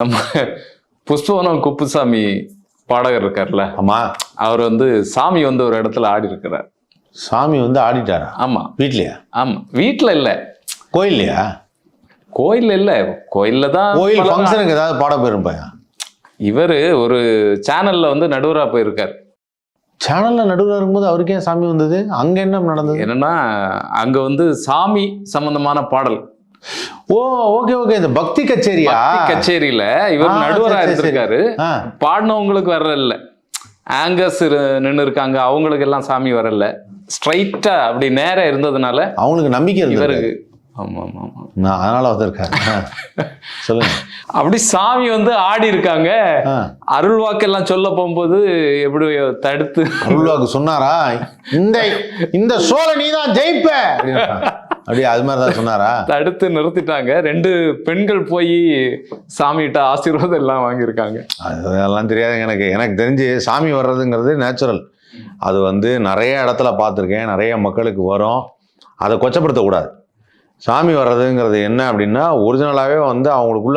நம்ம புஷ்பவனம் குப்புசாமி பாடகர் இருக்கார்ல ஆமா. அவர் வந்து சாமி வந்து ஒரு இடத்துல ஆடி இருக்கிறார். சாமி வந்து ஆடிட்டாரா? ஆமா. வீட்லயா? ஆமா. வீட்ல இல்ல. கோயில்லையா? கோயில்ல இல்ல. கோயில்ல தான் கோயில் ஃபங்க்ஷனுக்கு ஏதாவது பாட போயிருப்பேன் இவரு ஒரு சேனல்ல வந்து நடுவரா போயிருக்காரு. சேனல்ல நடுவில் இருக்கும்போது அவருக்கே சாமி வந்தது? அங்க என்ன நடந்தது? என்னன்னா அங்க வந்து சாமி சம்பந்தமான பாடல். ஓ ஓகே ஓகே இந்த பக்தி கச்சேரியா? கச்சேரியில இவர் ஆ, நடுவரா சரி, சரி, சரி. இருந்திருக்காரு பாடினவங்களுக்கு வரல ஆங்கர்ஸ் நின்று இருக்காங்க. அவங்களுக்கு எல்லாம் சாமி வரல. ஸ்ட்ரைட்டா அப்படி நேரா இருந்ததுனால அவங்களுக்கு நம்பிக்கை இருந்தது. இவருக்கு ஆமா ஆமா ஆமா நான் அதனால வந்திருக்காரு ஆ. சொல்லுங்க. அப்படி சாமி வந்து ஆடி இருக்காங்க. அருள் வாக்கெல்லாம் சொல்ல போகும்போது எப்படி தடுத்து? அருள்வாக்கு சொன்னாரா? இந்த இந்த சோழ நீ தான் ஜெயிப்ப. அப்படியே அது மாதிரி தான் சொன்னாரா? தடுத்து நிறுத்திட்டாங்க. ரெண்டு பெண்கள் போய் சாமிகிட்ட ஆசீர்வாதம் எல்லாம் வாங்கியிருக்காங்க. அதெல்லாம் தெரியாதுங்க எனக்கு. எனக்கு தெரிஞ்சு சாமி வர்றதுங்கிறது நேச்சுரல் அது வந்து நிறைய இடத்துல பார்த்துருக்கேன். நிறைய மக்களுக்கு வரும். அதை கொச்சப்படுத்தக்கூடாது. சாமி வர்றதுங்கிறது என்ன அப்படின்னா ஒரிஜினலாகவே வந்து அவங்களுக்குள்ள அந்த